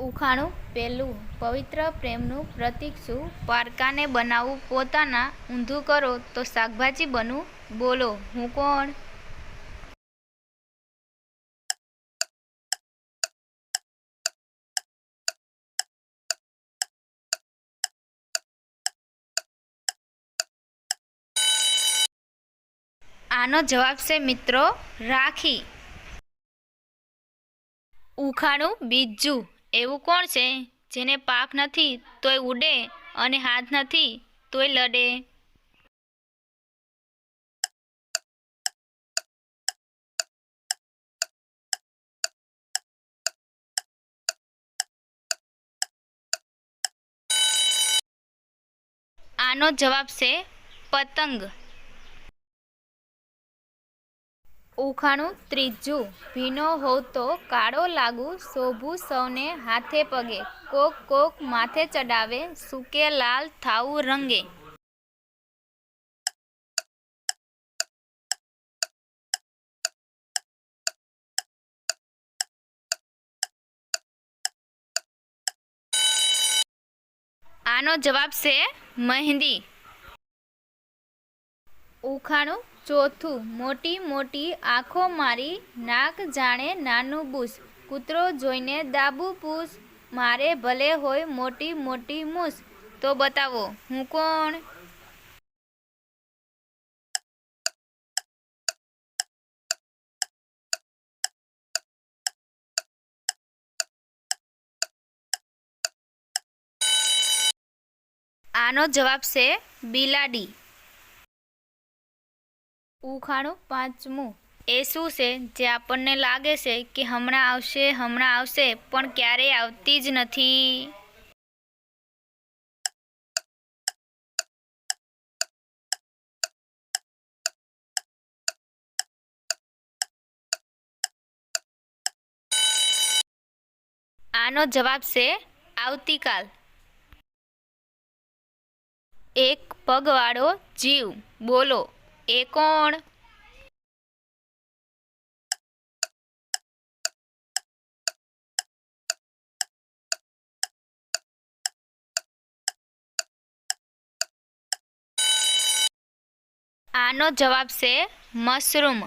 ઉખાણું પહેલું પવિત્ર પ્રેમનું પ્રતીક શું? પારકાને બનાવું પોતાના ઊંધું કરો તો શાકભાજી બનવું? બોલો, હું કોણ? આનો જવાબ છે મિત્રો, રાખી. ઉખાણું, બીજું એવું કોણ છે? જેને પાખ નથી, તોય ઉડે અને હાથ નથી, તોય લડે. આનો જવાબ છે પતંગ. ઉખાણું ત્રીજું. ભીનો હોવ તો કાળો લાગુ શોભું સૌને હાથે પગે. કોક કોક માથે ચડાવે, સૂકે લાલ થાવું રંગે. આનો જવાબ છે મહેંદી. ઉખાણું ચોથું, મોટી મોટી આંખો મારી, નાક જાણે નાનું બૂસ કૂતરો જોઈને દાબુ પૂસ મારે ભલે હોય મોટી મોટી મૂસ તો બતાવો, હું કોણ? આનો જવાબ છે બિલાડી. ઉખાણું પાંચમું. એ શું છે? જે આપણને લાગે છે કે હમણાં આવશે હમણાં આવશે, પણ ક્યારેય આવતી જ નથી. આનો જવાબ છે આવતીકાલ. એક પગવાળો જીવ. બોલો. એ કોણ? આનો જવાબ છે મશરૂમ.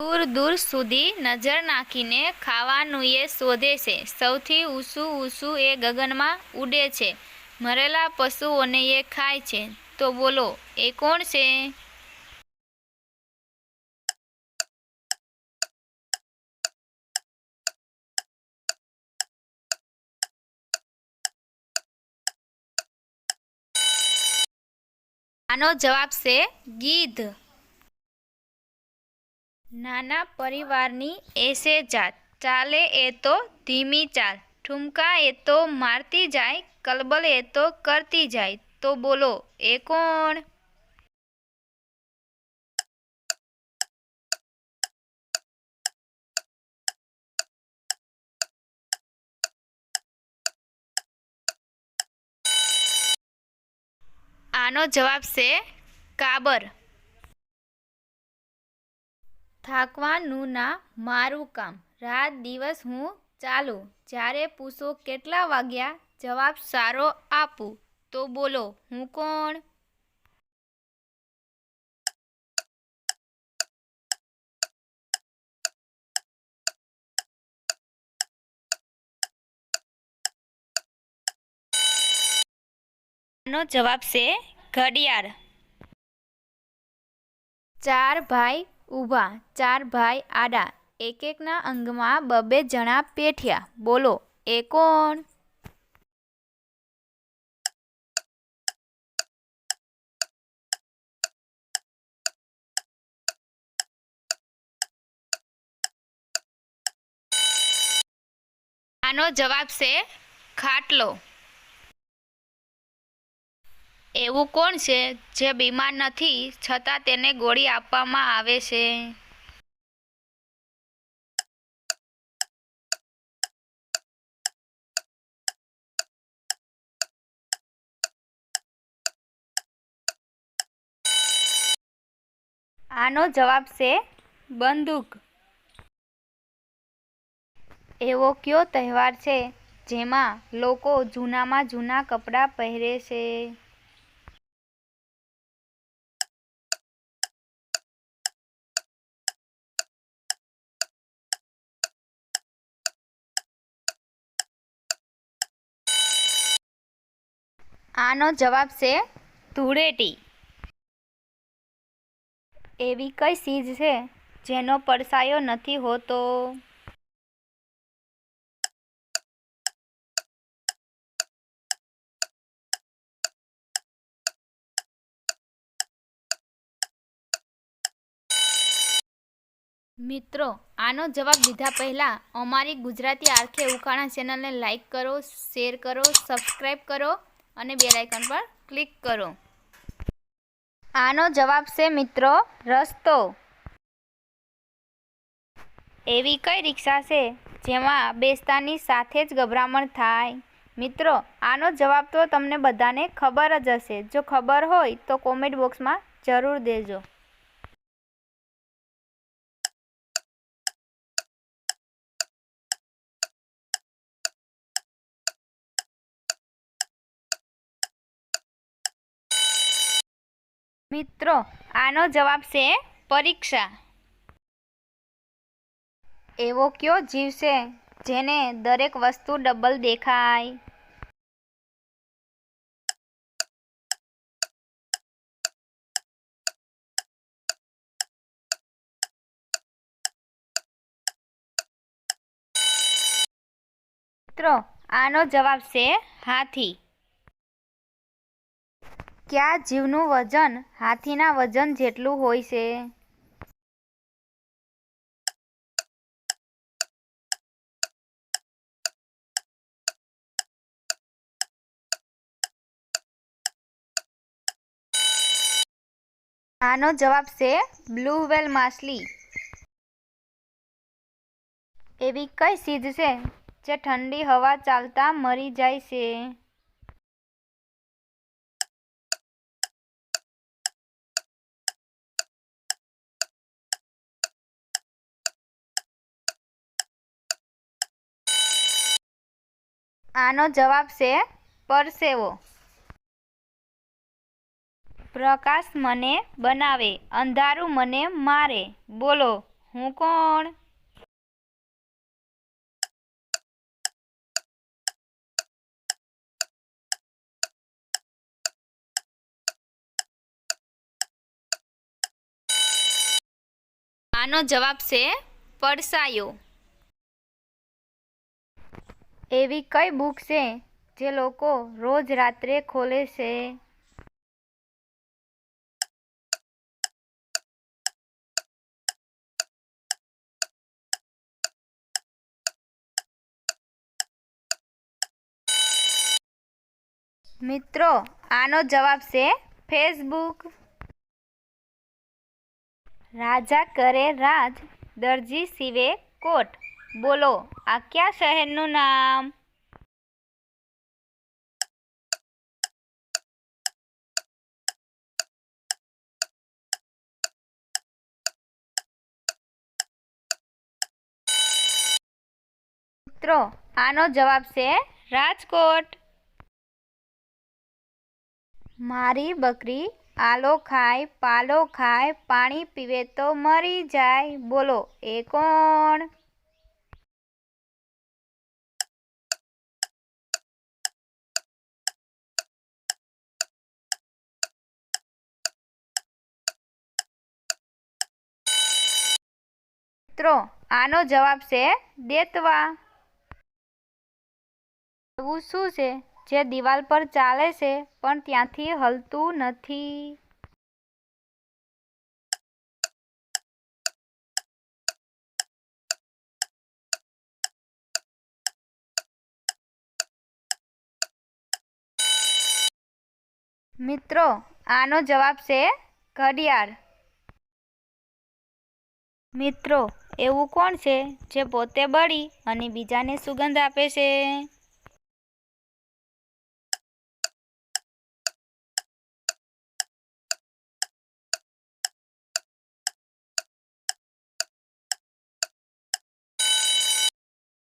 દૂર દૂર સુધી નજર નાખીને ખાવાનું એ શોધે છે. સૌથી ઊંચું ઊંચું એ ગગનમાં ઉડે છે. મરેલા પશુઓને એ ખાય છે. તો બોલો એ કોણ છે આનો જવાબ છે ગીધ નાના પરિવારની એસે જાત ચાલે એ તો ધીમી ચાલ ઠુમકા એ તો મારતી જાય કલબલ એ તો કરતી જાય તો બોલો, એ કોણ? આનો જવાબ છે કાબર. થાકવાનું ના મારું કામ. રાત દિવસ હું ચાલુ. જ્યારે પૂછો કેટલા વાગ્યા જવાબ સારો આપું. તો બોલો હું કોણ આનો જવાબ છે ઘડિયાળ ચાર ભાઈ ઊભા ચાર ભાઈ આડા એક એકના અંગમાં બબે જણા પેઠ્યા। બોલો, એ કોણ? આનો જવાબ છે, ખાટલો. એવું કોણ છે જે બીમાર નથી છતાં તેને ગોળી આપવામાં આવે છે? આનો જવાબ છે, બંદૂક. એવો કયો તહેવાર છે જેમાં લોકો જૂનામાં જૂના કપડાં પહેરે છે? આનો જવાબ છે ધૂળેટી. એવી કઈ ચીજ છે જેનો પરસાયો નથી હોતો? મિત્રો, આનો જવાબ દીધા પહેલાં અમારી ગુજરાતી આરખે ઉખાણા ચેનલને લાઈક કરો, શેર કરો સબસ્ક્રાઈબ કરો અને બે લાઇકન પર ક્લિક કરો. આનો જવાબ છે મિત્રો, રસ્તો. એવી કઈ રિક્ષા છે જેમાં બેસતાની સાથે જ ગભરામણ થાય? મિત્રો, આનો જવાબ તો તમને બધાને ખબર જ હશે. જો ખબર હોય તો કોમેન્ટ બોક્સમાં જરૂર દેજો. મિત્રો, આનો જવાબ છે પરીક્ષા. એવો કયો જીવ છે જેને દરેક વસ્તુ ડબલ દેખાય? મિત્રો, આનો જવાબ છે હાથી. કયા જીવનું વજન? હાથીના વજન જેટલું હોય છે. આનો જવાબ છે બ્લુ વેલ માછલી. એવી કઈ ચીજ છે જે ઠંડી હવા ચાલતા મરી જાય છે? આનો જવાબ છે પરસેવો. પ્રકાશ મને બનાવે, અંધારું મને મારે. બોલો, હું કોણ? આનો જવાબ છે પડસાયો એવી કઈ બુક છે જે લોકો રોજ રાત્રે ખોલે છે? મિત્રો, આનો જવાબ છે ફેસબુક. રાજા કરે રાજ દરજી સીવે કોટ. બોલો, આ કયા શહેરનું નામ? મિત્રો, આનો જવાબ છે રાજકોટ. મારી બકરી આલો ખાય, પાલો ખાય, પાણી પીવે તો મરી જાય. બોલો, એ કોણ? મિત્રો, આનો જવાબ છે દેતવા. એવું શું છે? જે દિવાલ પર ચાલે છે, પણ ત્યાંથી હલતું નથી. મિત્રો, આનો જવાબ છે ઘડિયાળ. મિત્રો એવું કોણ છે જે પોતે બળી અને બીજાને સુગંધ આપે છે?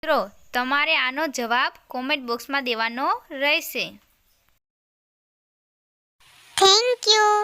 મિત્રો, તમારે આનો જવાબ કોમેન્ટ બોક્સમાં દેવાનો રહેશે. Thank you